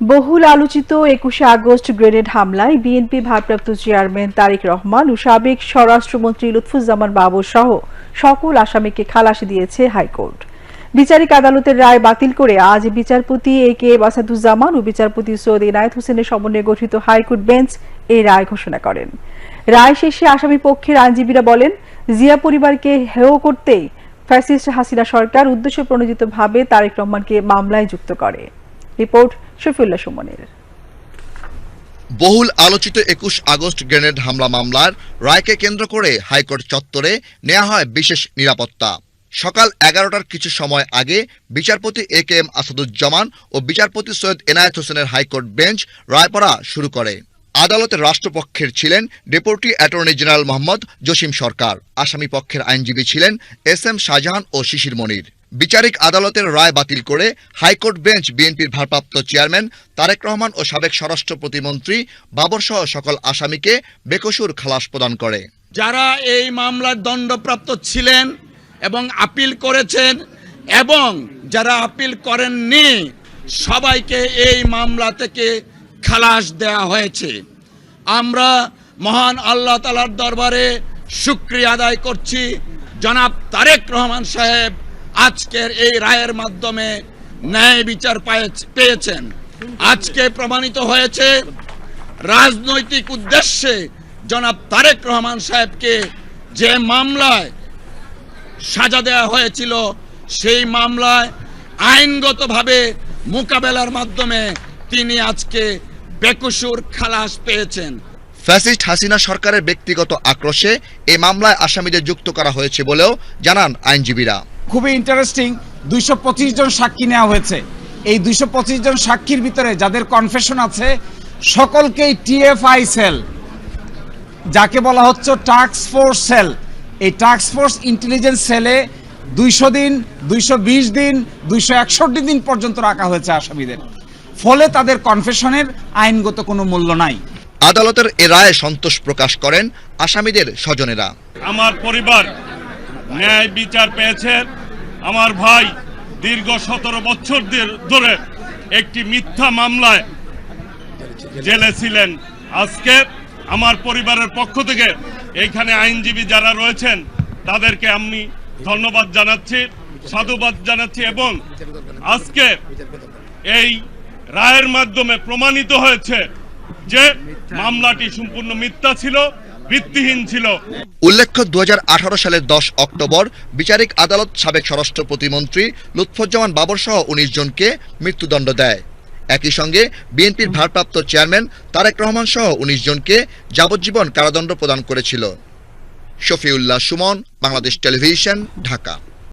বহুল আলোচিত একুশে আগস্ট গ্রেনেড হামলায় বিএনপি ভারপ্রাপ্ত চেয়ারম্যান তারেক রহমান ও সাবেক স্বরাষ্ট্রমন্ত্রী লুৎফুজ্জামান বাবর সহ সকল আসামিকে খালাস দিয়েছে হাইকোর্ট। বিচারিক আদালতের রায় বাতিল করে আজ বিচারপতি এ কে এম আসাদুজ্জামান ও বিচারপতি সৈয়দ ইনায়েত হোসেনের সমন্বয়ে গঠিত হাইকোর্ট বেঞ্চ এই রায় ঘোষণা করেন। রায় শেষে আসামি পক্ষের আইনজীবীরা বলেন, জিয়া পরিবারকে হেয় করতেই ফ্যাসিস্ট হাসিনা সরকার উদ্দেশ্য প্রণোদিতভাবে তারেক রহমানকে মামলায় যুক্ত করে। রিপোর্ট শফিউল্লাহ সুমনের। বহুল আলোচিত একুশ আগস্ট গ্রেনেড হামলা মামলার রায়কে কেন্দ্র করে হাইকোর্ট চত্বরে নেওয়া হয় বিশেষ নিরাপত্তা। সকাল এগারোটার কিছু সময় আগে বিচারপতি এ কে এম আসাদুজ্জামান ও বিচারপতি সৈয়দ এনায়েত হোসেনের হাইকোর্ট বেঞ্চ রায় পড়া শুরু করে। আদালতের রাষ্ট্রপক্ষের ছিলেন deputy attorney general Mohammad Jasim Sarkar. আসামি পক্ষের আইনজীবী ছিলেন এস এম শাহজাহান ও শিশির মনির। বিচারিক আদালতের রায় বাতিল করে হাইকোর্ট বেঞ্চ বিএনপির ভারপ্রাপ্ত চেয়ারম্যান তারেক রহমান ও সাবেক স্বরাষ্ট্র প্রতিমন্ত্রী বাবর সহ সকল আসামিকে বেকসুর খালাস প্রদান করে। যারা এই মামলার দণ্ডপ্রাপ্ত ছিলেন এবং আপিল করেছেন এবং যারা আপিল করেননি, সবাইকে এই মামলা থেকে খালাস দেয়া হয়েছে। আমরা মহান আল্লাহ তালার দরবারে শুক্রিয়া আদায় করছি। জনাব তারেক রহমান সাহেব আজকের এই রায়ের মাধ্যমে ন্যায় বিচার পায়ে- পেয়েছেন। আজকে প্রমাণিত হয়েছে রাজনৈতিক উদ্দেশ্যে জনাব তারেক রহমান সাহেবকে যে মামলায় সাজা দেওয়া হয়েছিল, সেই মামলায় আইনগতভাবে মোকাবেলার মাধ্যমে তিনি আজকে বেকসুর খালাস পেয়েছেন। ফ্যাসিস্ট হাসিনা সরকারের ব্যক্তিগত আক্রোশে এই মামলায় আসামিদের যুক্ত করা হয়েছে বলেও জানান আইনজীবীরা। খুবই ইন্টারেস্টিং দুইশো পঁচিশ জন সাক্ষী নেওয়া হয়েছে। এই দুইশো পঁচিশ জন সাক্ষীর ভিতরে যাদের কনফেশন আছে সকলকেই টিএফআই সেল যাকে বলা হচ্ছে টাস্ক ফোর্স সেল এই টাস্ক ফোর্স ইন্টেলিজেন্স সেলে দুইশো দিন দুইশো বিশ দিন দুইশো একষট্টি দিন পর্যন্ত রাখা হয়েছে আসামিদের। ফলে তাদের কনফেশনের আইনগত কোনো মূল্য নাই। আদালতের এ রায়ে সন্তোষ প্রকাশ করেন আসামিদের স্বজনেরা। আমার পরিবার ন্যায় বিচার পেয়েছে আমার ভাই দীর্ঘ সতেরো বছর ধরে একটি মিথ্যা মামলায় জেলে ছিলেন। আজকে আমার পরিবারের পক্ষ থেকে এইখানে আইনজীবী যারা রয়েছেন, তাদেরকে আমি ধন্যবাদ জানাচ্ছি, সাধুবাদ জানাচ্ছি এবং আজকে এই রায়ের মাধ্যমে প্রমাণিত হয়েছে যে মামলাটি সম্পূর্ণ মিথ্যা ছিল। ভিত্তিহীন ছিল। উল্লেখ্য দু হাজার আঠারো সালের দশ অক্টোবর বিচারিক আদালত সাবেক স্বরাষ্ট্র প্রতিমন্ত্রী লুৎফুজ্জামান বাবর সহ উনিশ জনকে মৃত্যুদণ্ড দেয়। একই সঙ্গে বিএনপির ভারপ্রাপ্ত চেয়ারম্যান তারেক রহমান সহ উনিশ জনকে যাবজ্জীবন কারাদণ্ড প্রদান করেছিল। শফিউল্লাহ সুমন, বাংলাদেশ টেলিভিশন, ঢাকা।